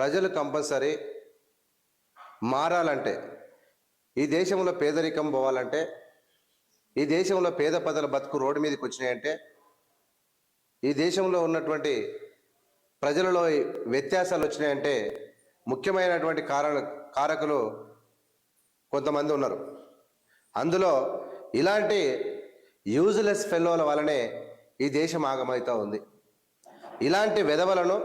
ప్రజలు కంపల్సరీ మారాలంటే ఈ దేశంలో పేదరికం పోవాలంటే ఈ దేశంలో పేద పదల బతుకు రోడ్డు మీదకి వచ్చినాయంటే ఈ దేశంలో ఉన్నటువంటి ప్రజలలో వ్యత్యాసాలు వచ్చినాయంటే ముఖ్యమైనటువంటి కారణ కారకులు కొంతమంది ఉన్నారు. అందులో ఇలాంటి యూజ్లెస్ ఫెల్లోల వలనే ఈ దేశం ఆగమవుతూ ఉంది. ఇలాంటి వెధవలను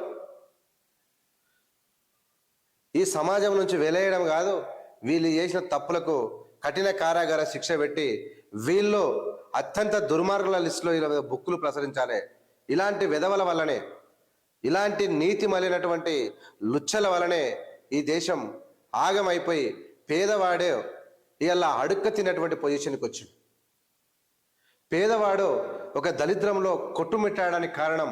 ఈ సమాజం నుంచి వెలయడం కాదు వీళ్ళు చేసిన తప్పులకు కఠిన కారాగార శిక్ష పెట్టి వీళ్ళు అత్యంత దుర్మార్గుల లిస్టులో ఇలా బుక్కులు ప్రసరించాలి ఇలాంటి వెధవల వల్లనే ఇలాంటి నీతి మలినటువంటి లుచ్చల వలనే ఈ దేశం ఆగమైపోయి పేదవాడే ఇలా అడుక్క తిన్నటువంటి పొజిషన్కి వచ్చింది. పేదవాడు ఒక దరిద్రంలో కొట్టుమిట్టాడానికి కారణం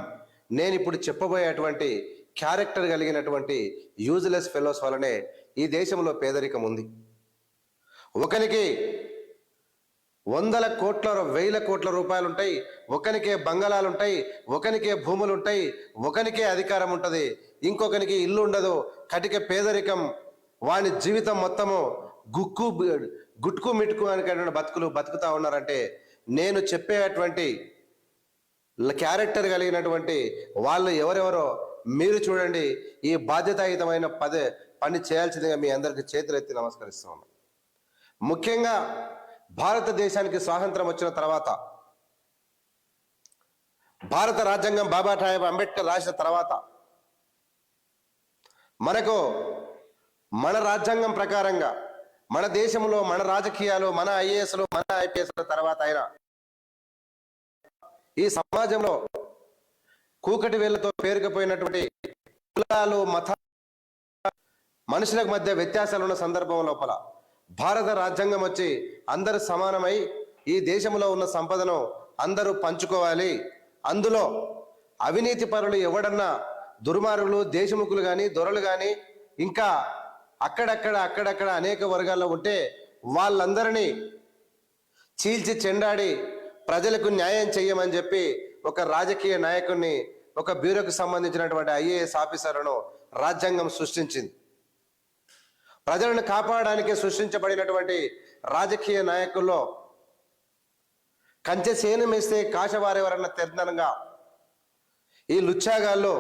నేను ఇప్పుడు చెప్పబోయేటువంటి క్యారెక్టర్ కలిగినటువంటి యూజ్లెస్ ఫెలోస్ వలనే ఈ దేశంలో పేదరికం ఉంది. ఒకనికి వందల కోట్ల వేల కోట్ల రూపాయలు ఉంటాయి ఒకనికే బంగళాలు ఉంటాయి ఒకనికే భూములు ఉంటాయి ఒకనికే అధికారం ఉంటుంది ఇంకొకనికి ఇల్లు ఉండదు కటిక పేదరికం వాని జీవితం మొత్తము గుక్కు గుట్కు మిట్కు అని బతుకులు బతుకుతా ఉన్నారంటే నేను చెప్పేటువంటి క్యారెక్టర్ కలిగినటువంటి వాళ్ళు ఎవరెవరో మీరు చూడండి ఈ బాధ్యతాయుతమైన పదే పని చేయాల్సిందిగా మీ అందరికి చేతులెత్తి నమస్కరిస్తూ ముఖ్యంగా భారతదేశానికి స్వాతంత్రం వచ్చిన తర్వాత భారత రాజ్యాంగం బాబా సాహెబ్ అంబేద్కర్ రాసిన తర్వాత మనకు మన రాజ్యాంగం ప్రకారంగా మన దేశంలో మన రాజకీయాలు మన ఐఏఎస్లు మన ఐపీఎస్ల తర్వాత అయినా ఈ సమాజంలో కూకటి వేళ్ళతో పేరుకుపోయినటువంటి కులాలు మత మనుషులకు మధ్య వ్యత్యాసాలు ఉన్న సందర్భం లోపల భారత రాజ్యాంగం వచ్చి అందరూ సమానమై ఈ దేశంలో ఉన్న సంపదను అందరూ పంచుకోవాలి. అందులో అవినీతి పరులు ఎవడన్నా దుర్మార్గులు దేశముఖులు కానీ దొరలు కానీ ఇంకా అక్కడక్కడ అక్కడక్కడ అనేక వర్గాల్లో ఉంటే వాళ్ళందరినీ చీల్చి చెండాడి ప్రజలకు న్యాయం చెయ్యమని చెప్పి ఒక రాజకీయ నాయకుడిని ఒక బ్యూరోకు సంబంధించినటువంటి ఐఏఎస్ ఆఫీసర్ను రాజ్యాంగం సృష్టించింది. ప్రజలను కాపాడడానికి సృష్టించబడినటువంటి రాజకీయ నాయకుల్లో కంచె సేను మేస్తే కాశవారెవరన్న తెర్దనంగా ఈ లుచ్చాగాళ్ళు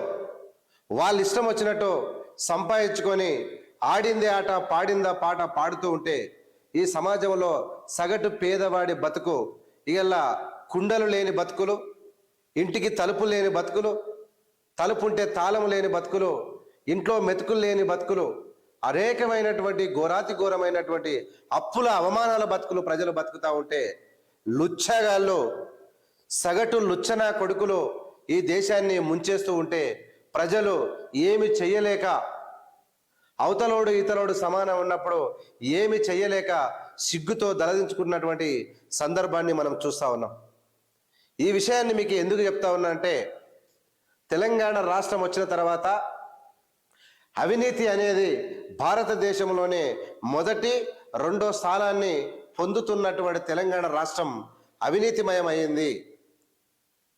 వాళ్ళ ఇష్టం వచ్చినట్టు సంపాదించుకొని ఆడిందే ఆట పాడిందా పాట పాడుతూ ఉంటే ఈ సమాజంలో సగటు పేదవాడి బతుకు ఇలా కుండలు లేని బతుకులు ఇంటికి తలుపు లేని బతుకులు తలుపు ఉంటే తాళం లేని బతుకులు ఇంట్లో మెతుకులు లేని బతుకులు అనేకమైనటువంటి ఘోరాతి ఘోరమైనటువంటి అప్పుల అవమానాల బతుకులు ప్రజలు బతుకుతా ఉంటే లుచ్చగాళ్ళు సగటు లుచ్చన కొడుకులు ఈ దేశాన్ని ముంచేస్తూ ఉంటే ప్రజలు ఏమి చెయ్యలేక అవతలోడు ఇతలోడు సమానం ఉన్నప్పుడు ఏమి చెయ్యలేక సిగ్గుతో దలదించుకున్నటువంటి సందర్భాన్ని మనం చూస్తా ఉన్నాం. ఈ విషయాన్ని మీకు ఎందుకు చెప్తా ఉన్నా అంటే తెలంగాణ రాష్ట్రం వచ్చిన తర్వాత అవినీతి అనేది భారతదేశంలోనే మొదటి రెండో స్థానాన్ని పొందుతున్నటువంటి తెలంగాణ రాష్ట్రం అవినీతిమయం అయింది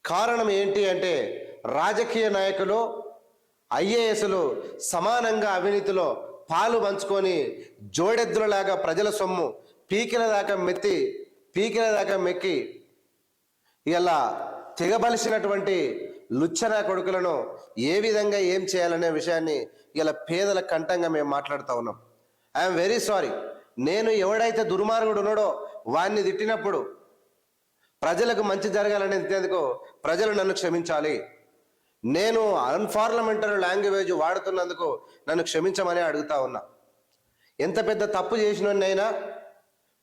కారణం ఏంటి అంటే రాజకీయ నాయకులు ఐఏఎస్లు సమానంగా అవినీతిలో పాలు పంచుకొని జోడెద్దులలాగా ప్రజల సొమ్ము పీకిల దాకా మెత్తి పీకిల దాకా మెక్కి ఇలా తెగబలిసినటువంటి లుచ్చన కొడుకులను ఏ విధంగా ఏం చేయాలనే విషయాన్ని ఇలా పేదల కంఠంగా మేము మాట్లాడుతూ ఉన్నాం. ఐఎమ్ వెరీ సారీ నేను ఎవడైతే దుర్మార్గుడు ఉన్నాడో వాడిని తిట్టినప్పుడు ప్రజలకు మంచి జరగాలని తిట్టేందుకు ప్రజలు నన్ను క్షమించాలి. నేను అన్ఫార్లమెంటరీ లాంగ్వేజ్ వాడుతున్నందుకు నన్ను క్షమించమని అడుగుతా ఉన్నా. ఎంత పెద్ద తప్పు చేసినైనా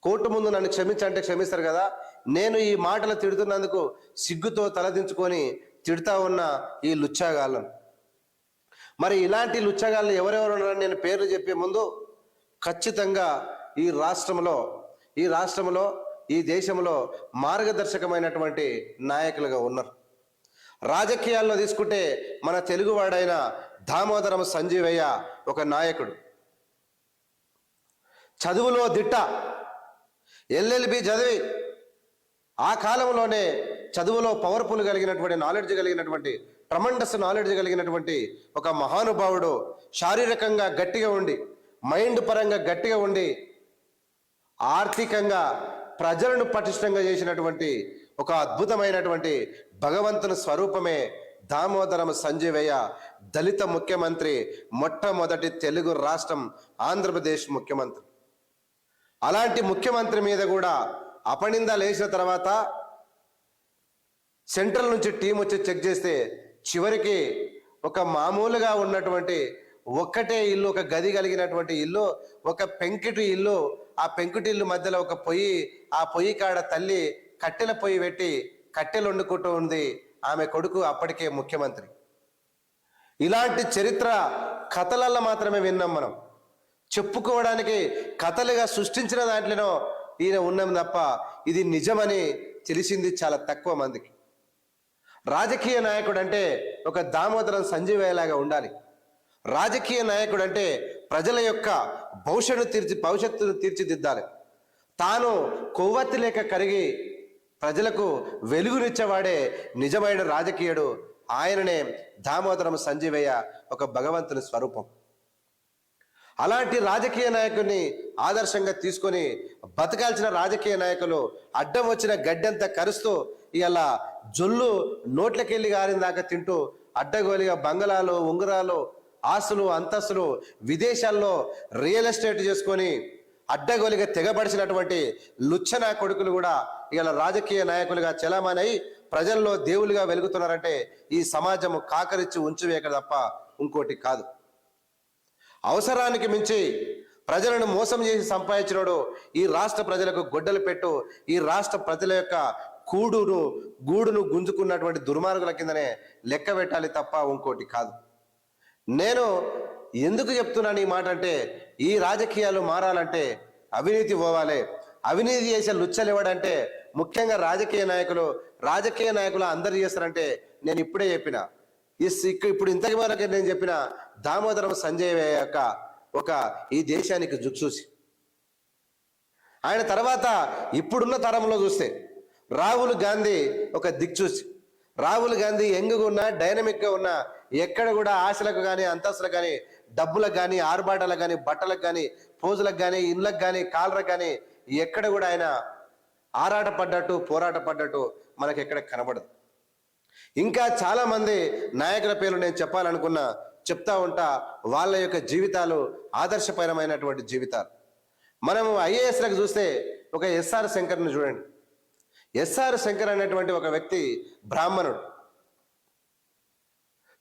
కోర్టు ముందు నన్ను క్షమించంటే క్షమిస్తారు కదా. నేను ఈ మాటలు తిడుతున్నందుకు సిగ్గుతో తలదించుకొని తిడతా ఉన్న ఈ లుచ్చాగాళ్ళను. మరి ఇలాంటి లుచ్చగాళ్ళు ఎవరెవరు ఉన్నారని నేను పేర్లు చెప్పే ముందు ఖచ్చితంగా ఈ రాష్ట్రంలో ఈ రాష్ట్రంలో ఈ దేశంలో మార్గదర్శకమైనటువంటి నాయకులుగా ఉన్నారు. రాజకీయాల్లో తీసుకుంటే మన తెలుగువాడైన దామోదరం సంజీవయ్య ఒక నాయకుడు. చదువులో దిట్ట ఎల్ఎల్బి చదివి ఆ కాలంలోనే చదువులో పవర్ఫుల్ కలిగినటువంటి నాలెడ్జ్ కలిగినటువంటి ట్రమండస్ నాలెడ్జ్ కలిగినటువంటి ఒక మహానుభావుడు శారీరకంగా గట్టిగా ఉండి మైండ్ పరంగా గట్టిగా ఉండి ఆర్థికంగా ప్రజలను పటిష్టంగా చేసినటువంటి ఒక అద్భుతమైనటువంటి భగవంతుని స్వరూపమే దామోదరం సంజీవయ్య దళిత ముఖ్యమంత్రి మొట్టమొదటి తెలుగు రాష్ట్రం ఆంధ్రప్రదేశ్ ముఖ్యమంత్రి. అలాంటి ముఖ్యమంత్రి మీద కూడా అపనింద లేచిన తర్వాత సెంట్రల్ నుంచి టీం వచ్చి చెక్ చేస్తే చివరికి ఒక మామూలుగా ఉన్నటువంటి ఒక్కటే ఇల్లు ఒక గది కలిగినటువంటి ఇల్లు ఒక పెంకుటి ఇల్లు ఆ పెంకుటి ఇల్లు మధ్యలో ఒక పొయ్యి ఆ పొయ్యి కాడ తల్లి కట్టెల పొయ్యి పెట్టి కట్టెలు వండుకుంటూ ఉంది. ఆమె కొడుకు అప్పటికే ముఖ్యమంత్రి. ఇలాంటి చరిత్ర కథలల్లో మాత్రమే విన్నాం మనం. చెప్పుకోవడానికి కథలుగా సృష్టించిన దాంట్లోనో ఈయన ఉన్నాం తప్ప ఇది నిజమని తెలిసింది చాలా తక్కువ మందికి. రాజకీయ నాయకుడు అంటే ఒక దామోదరం సంజీవయ్యలాగా ఉండాలి. రాజకీయ నాయకుడు అంటే ప్రజల యొక్క భవిష్యత్తు తీర్చి భవిష్యత్తును తీర్చిదిద్దాలి. తాను కొవ్వొత్తి లేక కరిగి ప్రజలకు వెలుగునిచ్చేవాడే నిజమైన రాజకీయుడు ఆయననే దామోదరం సంజీవయ్య ఒక భగవంతుని స్వరూపం. అలాంటి రాజకీయ నాయకుడిని ఆదర్శంగా తీసుకొని బతకాల్సిన రాజకీయ నాయకులు అడ్డం వచ్చిన గడ్డంతా కరుస్తూ ఇలా జొల్లు నోట్లకెళ్ళి గారిన దాకా తింటూ అడ్డగోలిగా బంగళాలు ఉంగరాలు ఆస్తులు అంతస్తులు విదేశాల్లో రియల్ ఎస్టేట్ చేసుకొని అడ్డగోలిగా తెగబడిచినటువంటి లుచ్చన కొడుకులు కూడా ఇలా రాజకీయ నాయకులుగా చెలామణై ప్రజల్లో దేవులుగా వెలుగుతున్నారంటే ఈ సమాజము కాకరించి ఉంచువేక తప్ప ఇంకోటి కాదు. అవసరానికి మించి ప్రజలను మోసం చేసి సంపాదించినోడు ఈ రాష్ట్ర ప్రజలకు గొడ్డలు పెట్టు ఈ రాష్ట్ర ప్రజల యొక్క కూడును గూడును గుంజుకున్నటువంటి దుర్మార్గుల కిందనే లెక్క పెట్టాలి తప్ప ఇంకోటి కాదు. నేను ఎందుకు చెప్తున్నాను ఈ మాట అంటే ఈ రాజకీయాలు మారాలంటే అవినీతి పోవాలి. అవినీతి చేసే లుచ్చలివ్వడంటే ముఖ్యంగా రాజకీయ నాయకులు రాజకీయ నాయకులు అందరు చేస్తారంటే నేను ఇప్పుడే చెప్పిన. ఈ ఇక్క- ఇప్పుడు ఇంతకు వరకు నేను చెప్పిన దామోదరం సంజయ్ యొక్క ఒక ఈ దేశానికి జుక్సూసి. ఆయన తర్వాత ఇప్పుడున్న తరంలో చూస్తే రాహుల్ గాంధీ ఒక దిక్చూసి. రాహుల్ గాంధీ యంగ్గా ఉన్న డైనమిక్గా ఉన్న ఎక్కడ కూడా ఆశలకు కానీ అంతస్తులకు కానీ డబ్బులకు కానీ ఆర్భాటాలకు కానీ బట్టలకు కానీ పోజులకు కానీ ఇళ్ళకు కానీ కాలరకు కానీ ఎక్కడ కూడా ఆయన ఆరాటపడ్డట్టు పోరాటపడ్డట్టు మనకి ఎక్కడ కనబడదు. ఇంకా చాలా మంది నాయకుల పేర్లు నేను చెప్పాలనుకున్నా చెప్తా ఉంటా వాళ్ళ యొక్క జీవితాలు ఆదర్శపరమైనటువంటి జీవితాలు. మనం ఐఏఎస్లకు చూస్తే ఒక ఎస్ఆర్ శంకర్ని చూడండి. ఎస్ఆర్ శంకర్ అనేటువంటి ఒక వ్యక్తి బ్రాహ్మణుడు.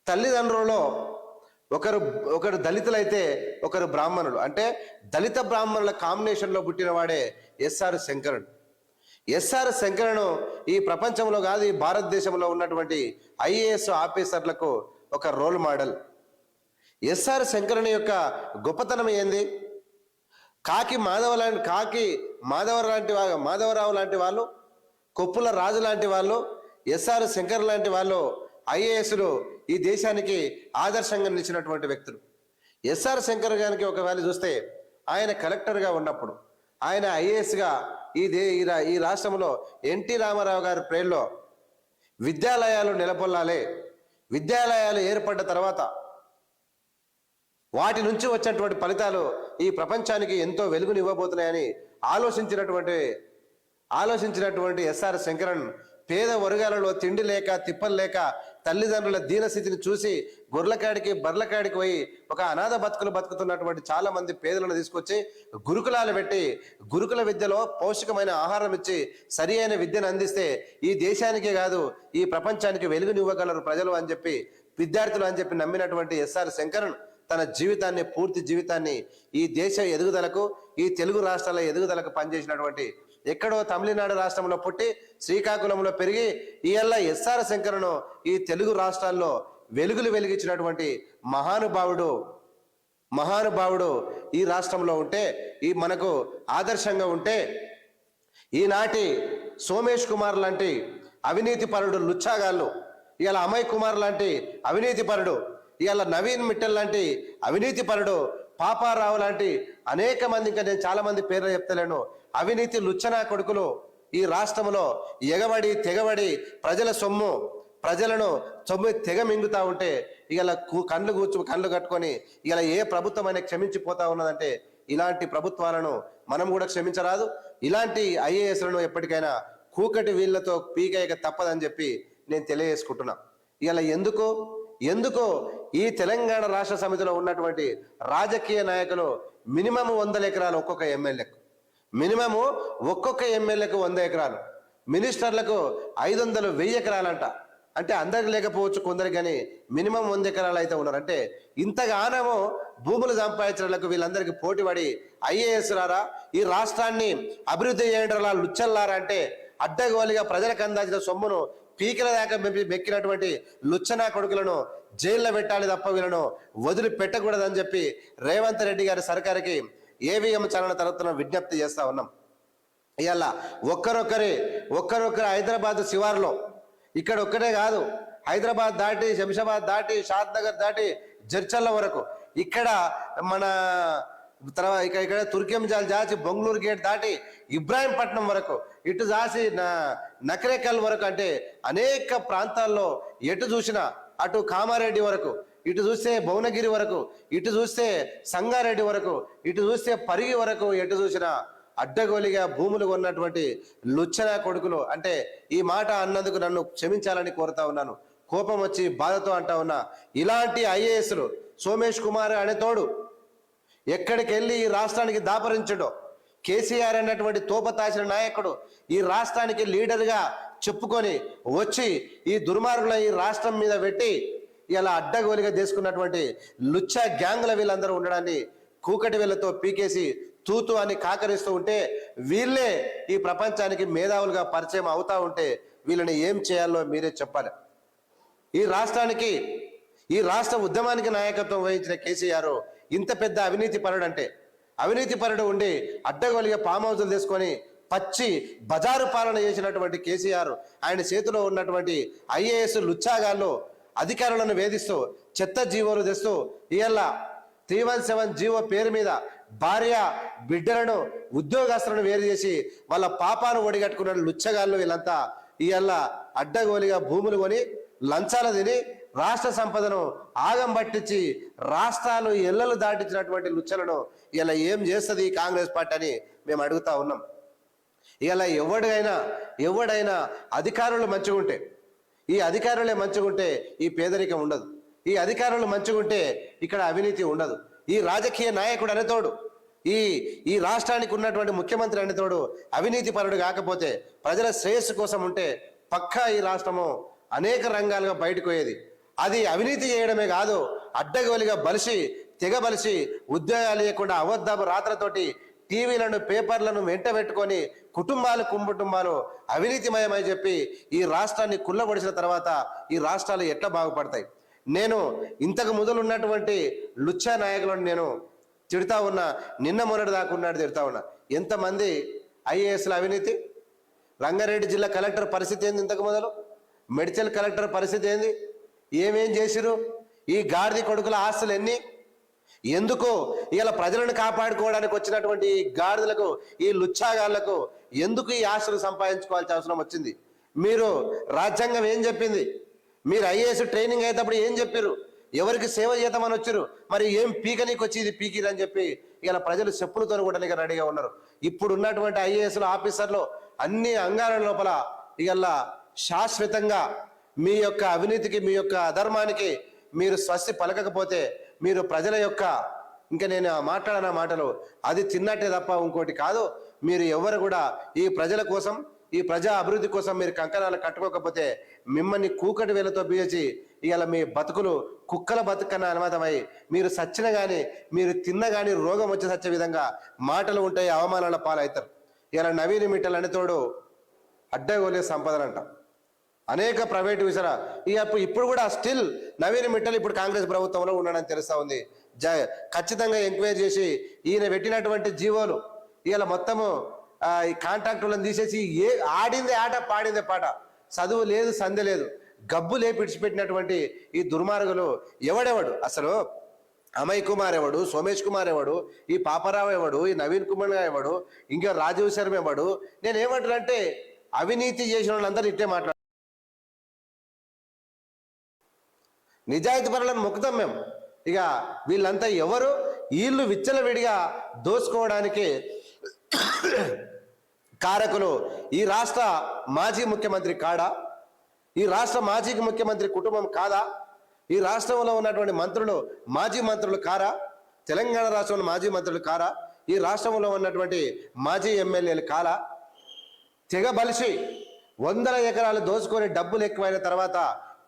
తల్లిదండ్రులలో ఒకరు ఒకరు దళితులైతే ఒకరు బ్రాహ్మణుడు అంటే దళిత బ్రాహ్మణుల కాంబినేషన్లో పుట్టినవాడే ఎస్ఆర్ శంకరుడు. ఎస్ఆర్ శంకరను ఈ ప్రపంచంలో కాదు ఈ భారతదేశంలో ఉన్నటువంటి ఐఏఎస్ ఆఫీసర్లకు ఒక రోల్ మోడల్. ఎస్ఆర్ శంకరుని యొక్క గొప్పతనం ఏంది? కాకి మాధవ లాంటి కాకి మాధవ లాంటి మాధవరావు లాంటి వాళ్ళు కొప్పుల రాజు లాంటి వాళ్ళు ఎస్ఆర్ శంకర్ లాంటి వాళ్ళు ఐఏఎస్లు ఈ దేశానికి ఆదర్శంగా నిలిచినటువంటి వ్యక్తులు. ఎస్ఆర్ శంకర్ గారికి ఒకవేళ చూస్తే ఆయన కలెక్టర్గా ఉన్నప్పుడు ఆయన ఐఏఎస్గా ఈ దే ఈ రాష్ట్రంలో ఎన్టీ రామారావు గారి ప్రేర్లో విద్యాలయాలు నెలకొల్లాలి. విద్యాలయాలు ఏర్పడ్డ తర్వాత వాటి నుంచి వచ్చినటువంటి ఫలితాలు ఈ ప్రపంచానికి ఎంతో వెలుగునివ్వబోతున్నాయని ఆలోచించినటువంటి ఆలోచించినటువంటి ఎస్ఆర్ శంకరన్ పేద వర్గాలలో తిండి లేక తిప్పలు లేక తల్లిదండ్రుల దీనస్థితిని చూసి గొర్రెలకాడికి బర్లకాడికి పోయి ఒక అనాథ బతుకులు బతుకుతున్నటువంటి చాలా మంది పేదలను తీసుకొచ్చి గురుకులాలు పెట్టి గురుకుల విద్యలో పౌష్టికమైన ఆహారం ఇచ్చి సరి అయిన విద్యను అందిస్తే ఈ దేశానికే కాదు ఈ ప్రపంచానికి వెలుగునివ్వగలరు ప్రజలు అని చెప్పి విద్యార్థులు అని చెప్పి నమ్మినటువంటి ఎస్ఆర్ శంకరన్ తన జీవితాన్ని పూర్తి జీవితాన్ని ఈ దేశ ఎదుగుదలకు ఈ తెలుగు రాష్ట్రాల ఎదుగుదలకు పనిచేసినటువంటి ఎక్కడో తమిళనాడు రాష్ట్రంలో పుట్టి శ్రీకాకుళంలో పెరిగి ఇయల్ల ఎస్ఆర్ శంకరను ఈ తెలుగు రాష్ట్రాల్లో వెలుగులు వెలిగించినటువంటి మహానుభావుడు మహానుభావుడు ఈ రాష్ట్రంలో ఉంటే ఈ మనకు ఆదర్శంగా ఉంటే ఈనాటి సోమేష్ కుమార్ లాంటి అవినీతి పరుడు లుచ్చాగాళ్ళు ఇవాళ అమయ్ కుమార్ లాంటి అవినీతి పరుడు ఇవాళ నవీన్ మిట్టల్ లాంటి అవినీతి పరుడు పాపారావు లాంటి అనేక మంది ఇంకా నేను చాలా మంది పేర్లు చెప్తలేను. అవినీతి లుచ్చనా కొడుకులు ఈ రాష్ట్రంలో ఎగబడి తెగబడి ప్రజల సొమ్ము ప్రజలను సొమ్ము తెగ మింగుతా ఉంటే ఇలా కళ్ళు కూర్చు కళ్ళు కట్టుకొని ఇలా ఏ ప్రభుత్వం అయినా క్షమించిపోతా ఉన్నదంటే ఇలాంటి ప్రభుత్వాలను మనం కూడా క్షమించరాదు. ఇలాంటి ఐఏఎస్లను ఎప్పటికైనా కూకటి వీళ్ళతో పీకేయక తప్పదని చెప్పి నేను తెలియజేసుకుంటున్నా. ఇలా ఎందుకు ఎందుకు ఈ తెలంగాణ రాష్ట్ర సమితిలో ఉన్నటువంటి రాజకీయ నాయకులు మినిమం వందల ఎకరాలు ఒక్కొక్క ఎమ్మెల్యేకు. మినిమము ఒక్కొక్క ఎమ్మెల్యేకు వంద ఎకరాలు. మినిస్టర్లకు ఐదు వందలు వెయ్యి ఎకరాలంట. అంటే అందరికి లేకపోవచ్చు కొందరికి కానీ మినిమం వంద ఎకరాలు అయితే ఉన్నారు. అంటే ఇంతగానము భూములు సంపాదించడానికి వీళ్ళందరికీ పోటీపడి ఐఏఎస్ రారా ఈ రాష్ట్రాన్ని అభివృద్ధి చేయడం లుచ్చల్లారా అంటే అడ్డగోలిగా ప్రజలకు అందాల్సిన సొమ్మును పీకల దాకా మెక్కినటువంటి లుచ్చనా కొడుకులను జైల్లో పెట్టాలి తప్ప వీళ్ళను వదిలి పెట్టకూడదని చెప్పి రేవంత్ రెడ్డి గారి సర్కారుకి ఏవిఎం చలన తరపున విజ్ఞప్తి చేస్తా ఉన్నాం. ఇవాళ ఒక్కరొక్కరి ఒక్కరొక్కరు హైదరాబాద్ శివార్లో. ఇక్కడ ఒక్కటే కాదు హైదరాబాద్ దాటి శంషాబాద్ దాటి షాద్ నగర్ దాటి జర్చల్ల వరకు. ఇక్కడ మన తర్వాత ఇక్కడ ఇక్కడ తుర్కెంజాల్ జాచి బొంగళూరు గేట్ దాటి ఇబ్రాహీంపట్నం వరకు. ఇటు జాసి నా నకరేకల్ వరకు అంటే అనేక ప్రాంతాల్లో ఎటు చూసినా అటు కామారెడ్డి వరకు ఇటు చూస్తే భువనగిరి వరకు ఇటు చూస్తే సంగారెడ్డి వరకు ఇటు చూస్తే పరిగి వరకు ఎటు చూసినా అడ్డగోలిగా భూములు కొన్నటువంటి లుచ్చన కొడుకులు అంటే ఈ మాట అన్నందుకు నన్ను క్షమించాలని కోరుతా ఉన్నాను. కోపం వచ్చి బాధతో అంటా ఉన్నా ఇలాంటి ఐఏఎస్లు సోమేష్ కుమార్ అనే తోడు ఎక్కడికి వెళ్ళి ఈ రాష్ట్రానికి దాపరించడో కేసీఆర్ అన్నటువంటి తోపతాసిన నాయకుడు ఈ రాష్ట్రానికి లీడర్గా చెప్పుకొని వచ్చి ఈ దుర్మార్గుల ఈ రాష్ట్రం మీద పెట్టి ఇలా అడ్డగోలిగా తీసుకున్నటువంటి లుచ్చా గ్యాంగుల వీళ్ళందరూ ఉండడాన్ని కూకటి వీళ్ళతో పీకేసి తూతు అని కాకరిస్తూ ఉంటే వీళ్ళే ఈ ప్రపంచానికి మేధావులుగా పరిచయం అవుతా ఉంటే వీళ్ళని ఏం చేయాలో మీరే చెప్పాలి. ఈ రాష్ట్రానికి ఈ రాష్ట్ర ఉద్యమానికి నాయకత్వం వహించిన కేసీఆర్ ఇంత పెద్ద అవినీతి పరుడంటే అవినీతి పరుడు ఉండి అడ్డగోలిగా పామౌజులు హౌజులు తీసుకొని పచ్చి బజారు పాలన చేసినటువంటి కేసీఆర్ ఆయన చేతిలో ఉన్నటువంటి ఐఏఎస్ లుచ్చాగాళ్ళు అధికారులను వేధిస్తూ చెత్త జీవోలు తెస్తూ ఇవాళ త్రీ వన్ సెవెన్ జీవో పేరు మీద భార్య బిడ్డలను ఉద్యోగస్తులను వేరు చేసి వాళ్ళ పాపాను ఒడిగట్టుకున్న లుచ్చగాళ్ళు వీళ్ళంతా ఇవాళ అడ్డగోలిగా భూములు కొని లంచాలు తిని రాష్ట్ర సంపదను ఆగం పట్టించి రాష్ట్రాలు ఎల్లలు దాటించినటువంటి లుచ్చలను ఇలా ఏం చేస్తుంది ఈ కాంగ్రెస్ పార్టీ అని మేము అడుగుతా ఉన్నాం. ఇలా ఎవడైనా ఎవడైనా అధికారులు మంచిగుంటే ఈ అధికారులే మంచిగుంటే ఈ పేదరికం ఉండదు. ఈ అధికారులు మంచిగుంటే ఇక్కడ అవినీతి ఉండదు. ఈ రాజకీయ నాయకుడు అనేతోడు ఈ ఈ రాష్ట్రానికి ఉన్నటువంటి ముఖ్యమంత్రి అనేతోడు అవినీతి పరుడు కాకపోతే ప్రజల శ్రేయస్సు కోసం ఉంటే పక్కా ఈ రాష్ట్రము అనేక రంగాలుగా బయటకు పోయేది. అది అవినీతి చేయడమే కాదు అడ్డగోలిగా బలిసి తెగ బలిసి ఉద్యోగాలు ఇవ్వకుండా అబద్ధపు రాత్రతోటి టీవీలను పేపర్లను వెంట పెట్టుకొని కుటుంబాలు కుటుంబాలు అవినీతిమయమని చెప్పి ఈ రాష్ట్రాన్ని కుల్లబడిసిన తర్వాత ఈ రాష్ట్రాలు ఎట్లా బాగుపడతాయి? నేను ఇంతకు ముదలున్నటువంటి లుచ్చా నాయకులను నేను తిడతా ఉన్నా నిన్న మొన్నటి దాకా ఉన్నాడు తిడతా ఉన్నా. ఎంతమంది ఐఏఎస్ల అవినీతి? రంగారెడ్డి జిల్లా కలెక్టర్ పరిస్థితి ఏంది ఇంతకు మొదలు మెడికల్ కలెక్టర్ పరిస్థితి ఏంది? ఏమేం చేసిరు? ఈ గాడిది కొడుకుల ఆస్తులు ఎన్ని ఎందుకు ఇలా ప్రజలను కాపాడుకోవడానికి వచ్చినటువంటి ఈ గాడిదలకు ఈ లుచ్చాగాళ్ళకు ఎందుకు ఈ ఆస్తులు సంపాదించుకోవాల్సిన అవసరం వచ్చింది? మీరు రాజ్యాంగం ఏం చెప్పింది? మీరు ఐఏఎస్ ట్రైనింగ్ అయ్యేటప్పుడు ఏం చెప్పారు ఎవరికి సేవ చేద్దామని వచ్చారు మరి ఏం పీకనీకి వచ్చి ఇది పీకిరని చెప్పి ఇలా ప్రజలు చెప్పులతో కూడా రెడీగా ఉన్నారు. ఇప్పుడు ఉన్నటువంటి ఐఏఎస్లు ఆఫీసర్లు అన్ని అంగాల లోపల ఇవాళ శాశ్వతంగా మీ యొక్క అవినీతికి మీ యొక్క అధర్మానికి మీరు స్వస్తి పలకకపోతే మీరు ప్రజల యొక్క ఇంకా నేను మాట్లాడిన మాటలు అది తిన్నట్టే తప్ప ఇంకోటి కాదు. మీరు ఎవరు కూడా ఈ ప్రజల కోసం ఈ ప్రజా అభివృద్ధి కోసం మీరు కంకణాలు కట్టుకోకపోతే మిమ్మల్ని కూకటి వేలతో బీయచి ఇవాళ మీ బతుకులు కుక్కల బతుకన్న అనుమతమై మీరు సచ్చిన కానీ మీరు తిన్న కానీ రోగం వచ్చి సచ్చే విధంగా మాటలు ఉంటాయి అవమానాల పాలవుతారు. ఇలా నవీన మిట్టలు అనేతోడు అడ్డగోలే సంపదనంట. అనేక ప్రైవేటు విసర. ఈ ఇప్పుడు కూడా స్టిల్ నవీన్ మిట్టల్ ఇప్పుడు కాంగ్రెస్ ప్రభుత్వంలో ఉన్నాడని తెలుస్తా ఉంది. జ ఖచ్చితంగా ఎంక్వైరీ చేసి ఈయన పెట్టినటువంటి జీవోలు ఇవాళ మొత్తము ఈ కాంట్రాక్టులను తీసేసి ఏ ఆడిందే ఆట పాడిందే పాట. చదువు లేదు సంధి లేదు. గబ్బులే పిడిచిపెట్టినటువంటి ఈ దుర్మార్గులు ఎవడెవడు? అసలు అమయ్ కుమార్ ఎవడు సోమేష్ కుమార్ ఎవడు ఈ పాపరావు ఎవడు ఈ నవీన్ కుమార్ ఎవడు ఇంకా రాజీవ్ శర్మ ఎవడు? నేను ఏమంటానంటే అవినీతి చేసిన వాళ్ళందరూ ఇట్టే మాట్లాడు నిజాయితీ పరులను మొక్కుతాం మేము. ఇక వీళ్ళంతా ఎవరు? వీళ్ళు విచ్చలవిడిగా దోసుకోవడానికి కారకులు ఈ రాష్ట్ర మాజీ ముఖ్యమంత్రి కాడా? ఈ రాష్ట్ర మాజీ ముఖ్యమంత్రి కుటుంబం కాదా? ఈ రాష్ట్రంలో ఉన్నటువంటి మంత్రులు మాజీ మంత్రులు కారా? తెలంగాణ రాష్ట్రంలో మాజీ మంత్రులు కారా? ఈ రాష్ట్రంలో ఉన్నటువంటి మాజీ ఎమ్మెల్యేలు కారా తెగ బలిసి వందల ఎకరాలు దోచుకొని డబ్బులు ఎక్కువైన తర్వాత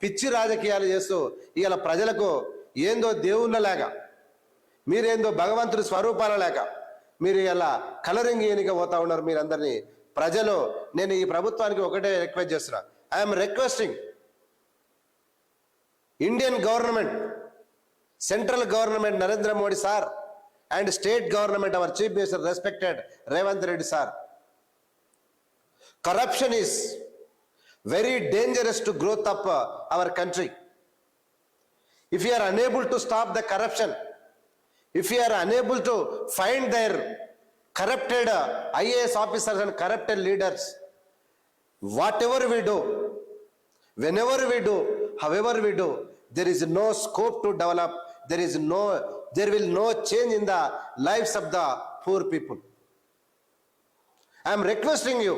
పిచ్చి రాజకీయాలు చేస్తూ ఇవాళ ప్రజలకు ఏందో దేవుళ్ళ లేక మీరేందో భగవంతుడి స్వరూపాల లేక మీరు ఇలా కలరింగ్ ఎన్నిక పోతా ఉన్నారు మీరందరినీ. ప్రజలు నేను ఈ ప్రభుత్వానికి ఒకటే రిక్వెస్ట్ చేస్తున్నా. I'm requesting Indian government central government Narendra Modi sir and state government our chief minister respected Revanth Reddy sir corruption is very dangerous to growth of uh, our country. If you are unable to stop the corruption if you are unable to find their corrupted uh, ias officers and corrupted leaders whatever we do whenever we do however we do there is no scope to develop there is no there will no change in the lives of the poor people. I am requesting you